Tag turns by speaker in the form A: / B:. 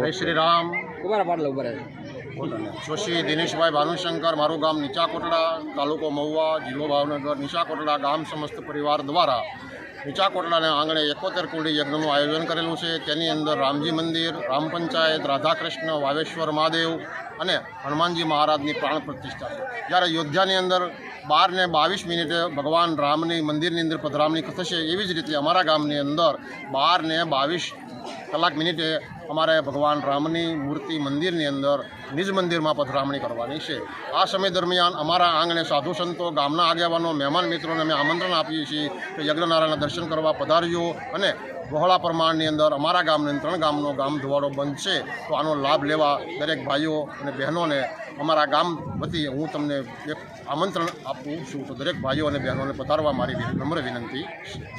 A: જય શ્રી રામ
B: કુમાર પાટલા ઊભા
A: જોશી દિનેશભાઈ ભાનુશંકર મારું ગામ નીચા કોટડા તાલુકો મહુવા જિલ્લો ભાવનગર નીચા કોટડા ગામ સમસ્ત પરિવાર દ્વારા નીચા કોટડાના આંગણે એકોતેર કુંડી યજ્ઞનું આયોજન કરેલું છે. તેની અંદર રામજી મંદિર રામ પંચાયત રાધાકૃષ્ણ વાવેશ્વર મહાદેવ અને હનુમાનજી મહારાજની પ્રાણ પ્રતિષ્ઠા છે. જ્યારે યોધ્યાની અંદર બાર ને બાવીસ મિનિટે ભગવાન રામની મંદિરની અંદર પધરામણી થશે એવી જ રીતે અમારા ગામની અંદર બાર ને બાવીસ કલાક મિનિટે અમારે ભગવાન રામની મૂર્તિ મંદિરની અંદર, નિજ મંદિરમાં પધરામણી કરવાની છે. આ સમય દરમિયાન અમારા આંગણે સાધુ સંતો, ગામના આગેવાનો, મહેમાન મિત્રોને અમે આમંત્રણ આપીએ છીએ કે યજ્ઞનારાયણના દર્શન કરવા પધાર્યો અને વહોળા પ્રમાણની અંદર અમારા ગામને ત્રણ ગામનો ગામ ધોવાડો બંધ છે. તો આનો લાભ લેવા દરેક ભાઈઓ અને બહેનોને અમારા ગામ વતી હું તમને એક આમંત્રણ આપું છું. તો દરેક ભાઈઓ અને બહેનોને પધારવા મારી નમ્ર વિનંતી છે.